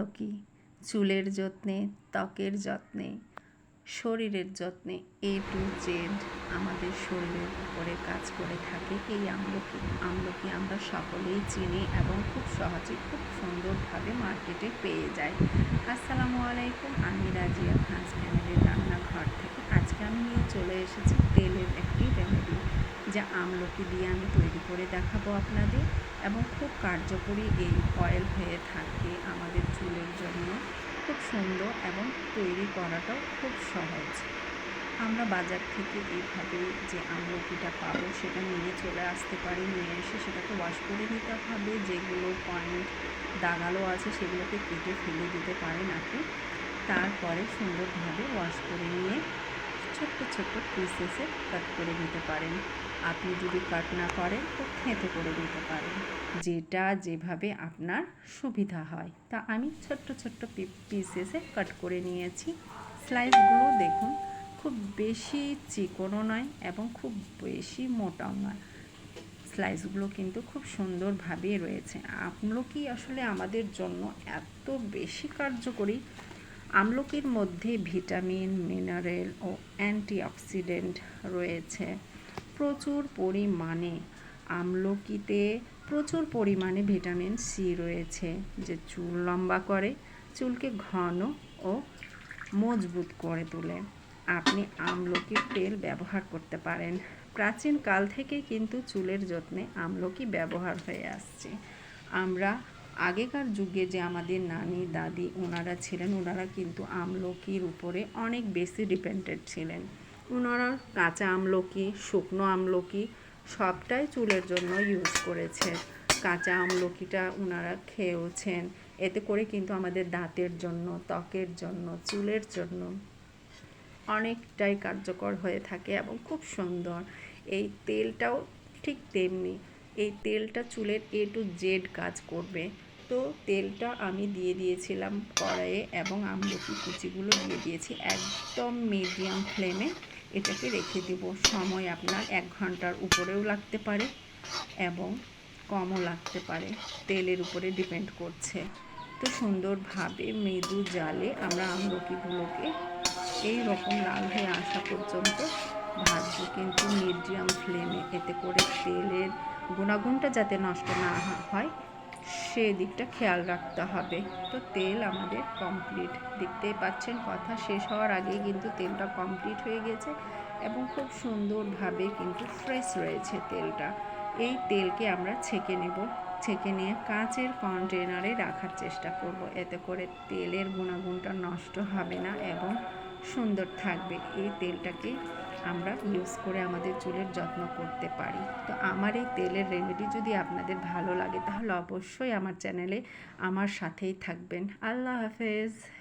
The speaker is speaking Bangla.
আমলকি চুলের যত্নে, ত্বকের যত্নে, শরীরের যত্নে এ টু জেড আমাদের শরীরের উপরে কাজ করে থাকে এই আমলকি। আমলকি আমরা সকলেই চিনি এবং খুব সহজে, খুব সুন্দরভাবে মার্কেটে পেয়ে যাই। আসসালামু আলাইকুম, আমি রাজিয়া খান ফ্যামিলির রান্নাঘর থেকে। আজকে আমি নিয়ে চলে এসেছি যা আমলকি দিয়ে আমি তৈরি করে দেখাবো আপনাদের এবং খুব কার্যকরী এই অয়েল হয়ে থাকে আমাদের চুলের জন্য। খুব সুন্দর এবং তৈরি করাটাও খুব সহজ। আমরা বাজার থেকে এইভাবে যে আমলকিটা পাবো সেটা নিয়ে চলে আসতে পারি, নিয়ে এসে সেটাকে ওয়াশ করে নিতে হবে। যেগুলো পয়েন্ট দাগালো আছে সেগুলোকে কেটে ফেলে দিতে পারেন আপনি। তারপরে সুন্দরভাবে ওয়াশ ছোট্ট পিসেসে কাট করে দিতে পারেন। আপনি যদি কাট না করেন, তো খেতে করে দিতে পারেন। যেটা যেভাবে আপনার সুবিধা হয়। তা আমি ছোট্ট ছোট্ট পিসেসে কাট করে নিয়েছি। স্লাইসগুলো দেখুন, খুব বেশি চিকনও নয় এবং খুব বেশি মোটাও নয়। স্লাইসগুলো কিন্তু খুব সুন্দরভাবে রয়েছে। আমলকি আসলে আমাদের জন্য এত বেশি কার্যকরী? আমলকির মধ্যে ভিটামিন, মিনারেল ও অ্যান্টিঅক্সিডেন্ট রয়েছে। প্রচুর পরিমাণে আমলকিতে প্রচুর পরিমাণে ভিটামিন সি রয়েছে, যে চুল লম্বা করে, চুলকে ঘন ও মজবুত করে তোলে। আপনি আমলকির তেল ব্যবহার করতে পারেন। প্রাচীন কাল থেকে কিন্তু চুলের যত্নে আমলকি ব্যবহার হয়ে আসছে। আমরা আগেকার যুগে যে আমাদের নানি, দাদি ওনারা ছিলেন, ওনারা কিন্তু আমলকির উপরে অনেক বেশি ডিপেন্ডেন্ট ছিলেন। ওনারা কাঁচা আমলকি, শুকনো আমলকি সবটাই চুলের জন্য ইউজ করেছে কাঁচা আমলকিটা ওনারা খেয়েওছেন। এতে করে কিন্তু আমাদের দাঁতের জন্য, ত্বকের জন্য, চুলের জন্য অনেকটাই কার্যকর হয়ে থাকে এবং খুব সুন্দর। এই তেলটাও ঠিক তেমনি, এই তেলটা চুলের এ টু জেড কাজ করবে। তো তেলটা আমি দিয়ে দিয়েছিলাম কড়াইয়ে এবং আমলকি কুচিগুলো দিয়ে দিয়েছি একদম মিডিয়াম ফ্লেমে এটাকে রেখে দেব। সময় আপনার এক ঘণ্টার উপরেও লাগতে পারে এবং কমও লাগতে পারে। তেলের উপরে ডিপেন্ড করছে। তো সুন্দরভাবে মৃদু জালে আমরা আমলকিগুলোকে এই রকম লাল হয়ে আসা পর্যন্ত ভাজবো। কিন্তু মিডিয়াম ফ্লেমে এতে করে তেলের গুণাগুণটা যাতে নষ্ট না হয় সেদিকটা খেয়াল রাখতে হবে। তো তেল আমাদের কমপ্লিট দেখতেই পাচ্ছেন, কথা শেষ হওয়ার আগেই কিন্তু তেলটা কমপ্লিট হয়ে গেছে এবং খুব সুন্দরভাবে কিন্তু ফ্রেশ রয়েছে তেলটা। এই তেলকে আমরা ছেঁকে নেব। ছেঁকে নিয়ে কাঁচের কন্টেনারে রাখার চেষ্টা করব। এতে করে তেলের গুণাগুণটা নষ্ট হবে না এবং সুন্দর থাকবে। এই তেলটাকে আমরা ইউজ করে আমাদের চুলের যত্ন করতে পারি। তো আমার এই তেলের রেমেডি যদি আপনাদের ভালো লাগে, তাহলে অবশ্যই আমার চ্যানেলে আমার সাথেই থাকবেন। আল্লাহ হাফেজ।